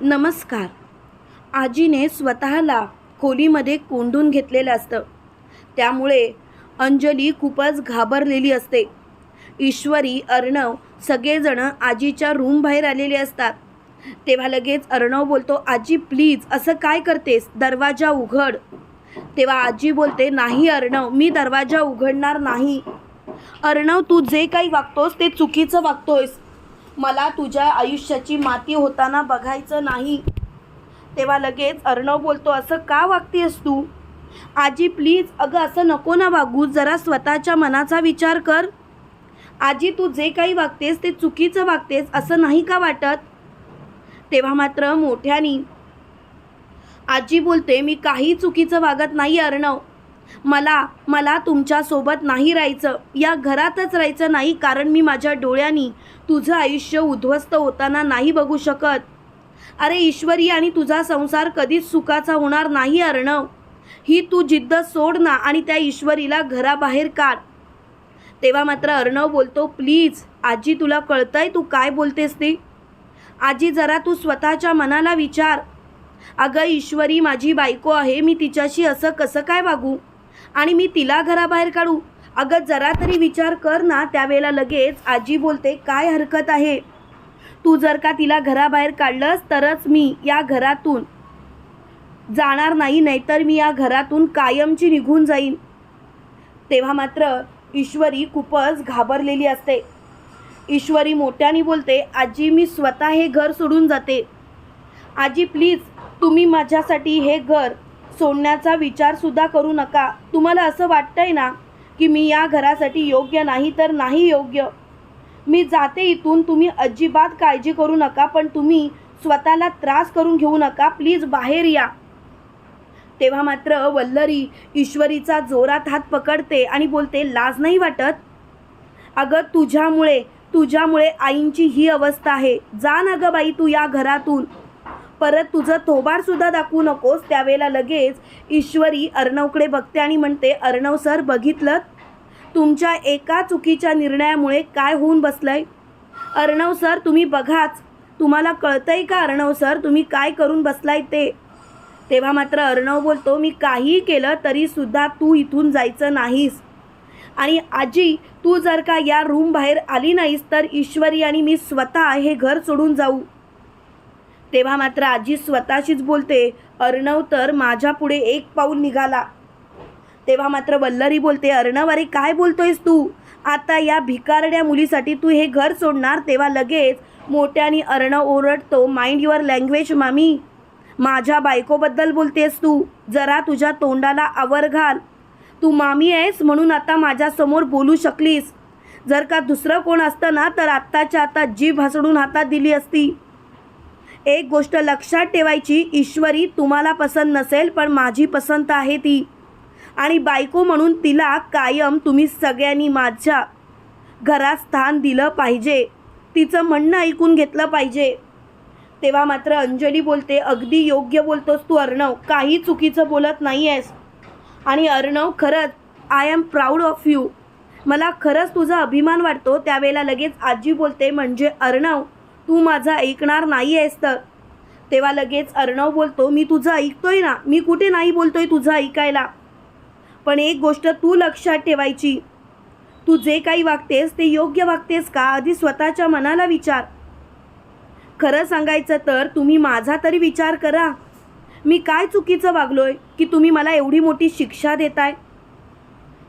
नमस्कार. आजीने स्वतःला खोलीमध्ये कोंडून घेतलेलं असतं. त्यामुळे अंजली खूपच घाबरलेली असते. ईश्वरी अर्णव सगळेजण आजीच्या रूम बाहेर आलेले असतात. तेव्हा लगेच अर्णव बोलतो आजी प्लीज असं काय करतेस? दरवाजा उघड. तेव्हा आजी बोलते नाही अर्णव मी दरवाजा उघडणार नाही. अर्णव तू जे काही वागतोस ते चुकीचं वागतोयस. मला तुझ्या आयुष्याची माती होताना बघायचं नाही. तेव्हा लगेच अर्णव बोलतो असं का वागतेस तू? आजी प्लीज अगं असं नको ना वागू. जरा स्वतःच्या मनाचा विचार कर. आजी तू जे काही वागतेस ते चुकीचं वागतेस असं नाही का वाटत? तेव्हा मात्र मोठ्यानी आजी बोलते मी काही चुकीचं वागत नाही अर्णव. मला मला तुमच्यासोबत नाही राहायचं. या घरातच राहायचं नाही कारण मी माझ्या डोळ्यांनी तुझं आयुष्य उद्ध्वस्त होताना नाही बघू शकत. अरे ईश्वरी आणि तुझा संसार कधीच सुखाचा होणार नाही अर्णव. ही तू जिद्द सोड ना आणि त्या ईश्वरीला घराबाहेर काढ. तेव्हा मात्र अर्णव बोलतो प्लीज आजी तुला कळतंय तू काय बोलतेस ते? आजी जरा तू स्वतःच्या मनाला विचार. अगं ईश्वरी माझी बायको आहे मी तिच्याशी असं कसं काय वागू? आणि मी तिला घराबाहेर काढू. अगं जरा तरी विचार कर ना त्यावेळेला लगेच आजी बोलते काय हरकत आहे? तू जर का तिला घराबाहेर काढलंस तरच मी या घरातून जाणार नाही नाहीतर मी या घरातून कायमची निघून जाईन. तेव्हा मात्र ईश्वरी खूपच घाबरलेली असते. ईश्वरी मोठ्याने बोलते आजी मी स्वतः हे घर सोडून जाते. आजी प्लीज तुम्ही माझ्यासाठी हे घर सोडण्याचा विचारसुद्धा करू नका. तुम्हाला असं वाटतंय ना की मी या घरासाठी योग्य नाही तर नाही योग्य? मी जाते इथून तुम्ही अजिबात काळजी करू नका पण तुम्ही स्वतःला त्रास करून घेऊ नका. प्लीज बाहेर या. तेव्हा मात्र वल्लरी ईश्वरीचा जोरात हात पकडते आणि बोलते लाज नाही वाटत? अगं तुझ्यामुळे तुझ्यामुळे आईंची ही अवस्था आहे. जा ना गं बाई तू या घरातून. परत तुझं थोबाड सुद्धा दाखवू नकोस. त्यावेळेला लगेच ईश्वरी अर्णवकडे बघते आणि म्हणते अर्णव सर बघितलं? तुमच्या एका चुकीच्या निर्णयामुळे काय होऊन बसलंय? अर्णव सर तुम्ही बघाच. तुम्हाला कळतंय का अर्णव सर तुम्ही काय करून बसलाय ते? तेव्हा मात्र अर्णव बोलतो मी काहीही केलं तरीसुद्धा तू इथून जायचं नाहीस. आणि आजी तू जर का या रूम बाहेर आली नाहीस तर ईश्वरी आणि मी स्वतः हे घर सोडून जाऊ. तेव्हा मात्र आजी स्वतःशीच बोलते अर्णव तर माझ्या पुढे एक पाऊल निघाला. तेव्हा मात्र वल्लरी बोलते अर्णव अरे काय बोलतोयस तू? आता या भिकारड्या मुलीसाठी तू हे घर सोडणार? तेव्हा लगेच मोठ्याने अर्णव ओरडतो माइंड युअर लँग्वेज मामी. माझ्या बायकोबद्दल बोलतेस तू. जरा तुझ्या तोंडाला आवर घाल. तू मामी आहेस म्हणून आता माझ्यासमोर बोलू शकलीस. जर का दुसरं कोण असतं ना तर आत्ताच्या आता जीभ हसडून हातात दिली असती. एक गोष्ट लक्षात ठेवायची ईश्वरी तुम्हाला पसंत नसेल पण माझी पसंत आहे ती. आणि बायको म्हणून तिला कायम तुम्ही सगळ्यांनी माझ्या घरात स्थान दिलं पाहिजे. तिचं म्हणणं ऐकून घेतलं पाहिजे. तेव्हा मात्र अंजली बोलते अगदी योग्य बोलतोस तू अर्णव. काही चुकीचं बोलत नाही आहेस आणि अर्णव खरंच I am proud of you मला खरंच तुझा अभिमान वाटतो. त्यावेळेला लगेच आजी बोलते म्हणजे अर्णव तू माझं ऐकणार नाही आहेस तर. तेव्हा लगेच अर्णव बोलतो मी तुझं ऐकतोय ना? मी कुठे नाही बोलतोय तुझं ऐकायला? पण एक गोष्ट तू लक्षात ठेवायची. तू जे काही वागतेस ते योग्य वागतेस का? आधी स्वतःच्या मनाला विचार. खरं सांगायचं तर तुम्ही माझा तरी विचार करा. मी काय चुकीचं वागलोय? की तुम्ही मला एवढी मोठी शिक्षा देताय?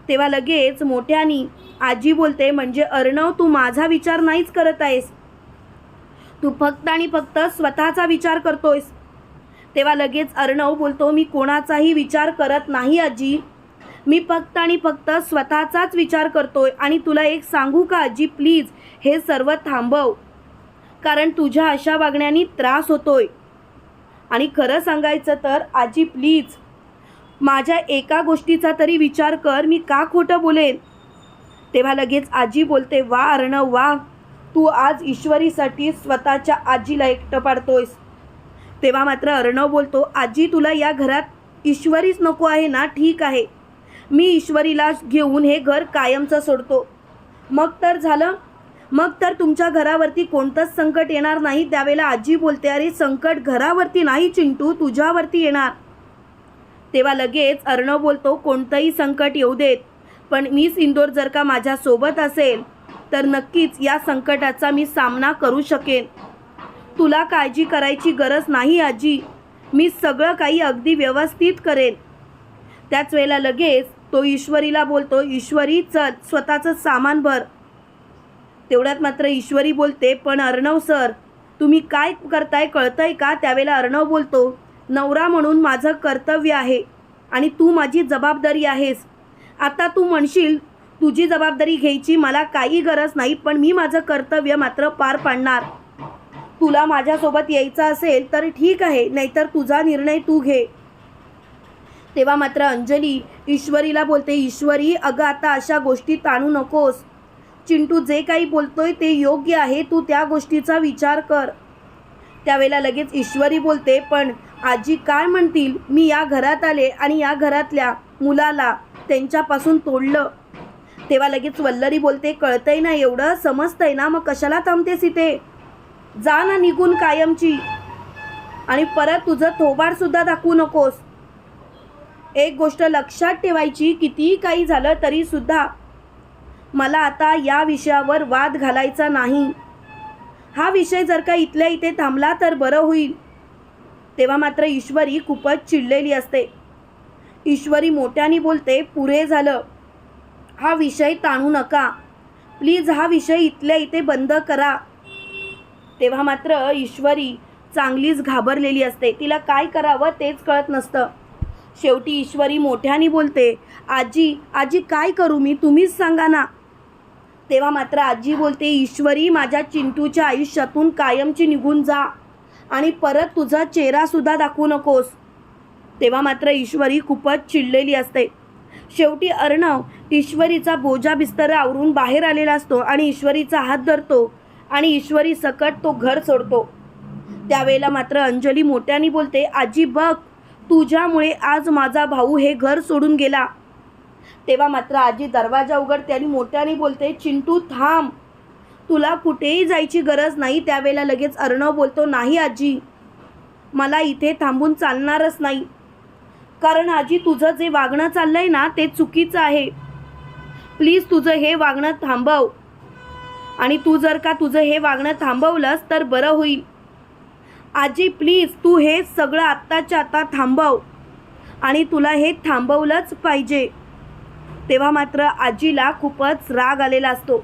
तेव्हा लगेच मोठ्यानी आजी बोलते म्हणजे अर्णव तू माझा विचार नाहीच करत आहेस. तू फक्त आणि फक्त स्वतःचा विचार करतोयस. तेव्हा लगेच अर्णव बोलतो मी कोणाचाही विचार करत नाही आजी. मी फक्त आणि फक्त स्वतःचाच विचार करतोय आणि तुला एक सांगू का आजी? प्लीज हे सर्व थांबव. कारण तुझ्या अशा वागण्याने त्रास होतोय. आणि खरं सांगायचं तर आजी प्लीज माझ्या एका गोष्टीचा तरी विचार कर मी का खोटं बोलेन? तेव्हा लगेच आजी बोलते वा अर्णव वा. तू आज ईश्वरीसाठी स्वतःच्या आजीला एकटं पाडतोयस. तेव्हा मात्र अर्णव बोलतो आजी तुला या घरात ईश्वरीच नको आहे ना? ठीक आहे. मी ईश्वरीला घेऊन हे घर कायमचं सोडतो. मग तर झालं. मग तर तुमच्या घरावरती कोणतंच संकट येणार नाही. त्यावेळेला आजी बोलते अरे संकट घरावरती नाही चिंटू तुझ्यावरती येणार. तेव्हा लगेच अर्णव बोलतो कोणतंही संकट येऊ देत पण मीच इंदोर जर का माझ्यासोबत असेल तर नक्कीच या संकटाचा मी सामना करू शकेन. तुला काळजी करायची गरज नाही आजी. मी सगळं काही अगदी व्यवस्थित करेन. त्याच वेळेला लगेच तो ईश्वरीला बोलतो ईश्वरी चल स्वतःचं सामान भर. तेवढ्यात मात्र ईश्वरी बोलते पण अर्णव सर तुम्ही काय करताय कळतंय का? त्यावेळेला अर्णव बोलतो नवरा म्हणून माझं कर्तव्य आहे आणि तू माझी जबाबदारी आहेस. आता तू म्हणशील तुझी जबाबदारी घ्यायची मला काही गरज नाही पण मी माझं कर्तव्य मात्र पार पाडणार. तुला माझ्यासोबत यायचं असेल तर ठीक आहे नाहीतर तुझा निर्णय तू घे. तेव्हा मात्र अंजली ईश्वरीला बोलते ईश्वरी अगं आता अशा गोष्टी ताणू नकोस. चिंटू जे काही बोलतोय ते योग्य आहे तू त्या गोष्टीचा विचार कर. त्यावेळेला लगेच ईश्वरी बोलते पण आजी काय म्हणतील? मी या घरात आले आणि या घरातल्या मुलाला त्यांच्यापासून तोडलं. तेव्हा लगेच वल्लरी बोलते कळतंय ना एवढं? समजतंय ना? मग कशाला थांबतेस इथे? जा ना निघून कायमची. आणि परत तुझं थोबारसुद्धा दाखवू नकोस. एक गोष्ट लक्षात ठेवायची कितीही काही झालं तरीसुद्धा मला आता या विषयावर वाद घालायचा नाही. हा विषय जर का इथल्या इथे थांबला तर बरं होईल. तेव्हा मात्र ईश्वरी खूपच चिडलेली असते. ईश्वरी मोठ्याने बोलते पुरे झालं. हा विषय ताणू नका. प्लीज हा विषय इथल्या इथे बंद करा. तेव्हा मात्र ईश्वरी चांगलीच घाबरलेली असते. तिला काय करावं तेच कळत नसतं. शेवटी ईश्वरी मोठ्याने बोलते आजी आजी काय करू मी? तुम्हीच सांगा ना. तेव्हा मात्र आजी बोलते ईश्वरी माझ्या चिंटूच्या आयुष्यातून कायमची निघून जा आणि परत तुझा चेहरासुद्धा दाखवू नकोस. तेव्हा मात्र ईश्वरी खूपच चिडलेली असते. शेवटी अर्णव ईश्वरीचा बोजा बिस्तर आवरून बाहेर आलेला असतो आणि ईश्वरीचा हात धरतो आणि ईश्वरी सकट तो घर सोडतो. त्यावेळेला मात्र अंजली मोठ्याने बोलते आजी बघ तुझ्यामुळे आज माझा भाऊ हे घर सोडून गेला. तेव्हा मात्र आजी दरवाजा उघडते आणि मोठ्याने बोलते चिंटू थांब. तुला कुठेही जायची गरज नाही. त्यावेळेला लगेच अर्णव बोलतो नाही आजी. मला इथे थांबून चालणारच नाही. कारण आजी तुझं जे वागणं चाललंय ना ते चुकीचं आहे. प्लीज तुझं हे वागणं थांबव. आणि तू जर का तुझं हे वागणं थांबवलंस तर बरं होईल. आजी प्लीज तू हे सगळं आत्ताच्या आता थांबव. आणि तुला हे थांबवलंच पाहिजे. तेव्हा मात्र आजीला खूपच राग आलेला असतो.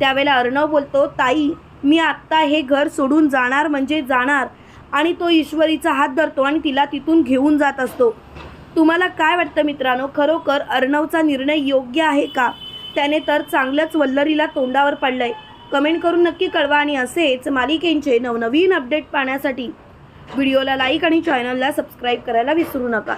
त्यावेळेला अर्णव बोलतो ताई मी आत्ता हे घर सोडून जाणार म्हणजे जाणार. आणि तो ईश्वरीचा हात धरतो आणि तिला तिथून घेऊन जात असतो. तुम्हाला काय वाटतं मित्रांनो? खरोखर अर्णवचा निर्णय योग्य आहे का? त्याने तर चांगलंच वल्लरीला तोंडावर पडलंय. कमेंट करून नक्की कळवा आणि असेच मालिकेंचे नवनवीन अपडेट पाहण्यासाठी. व्हिडिओला लाईक आणि चॅनलला सबस्क्राईब करायला विसरू नका.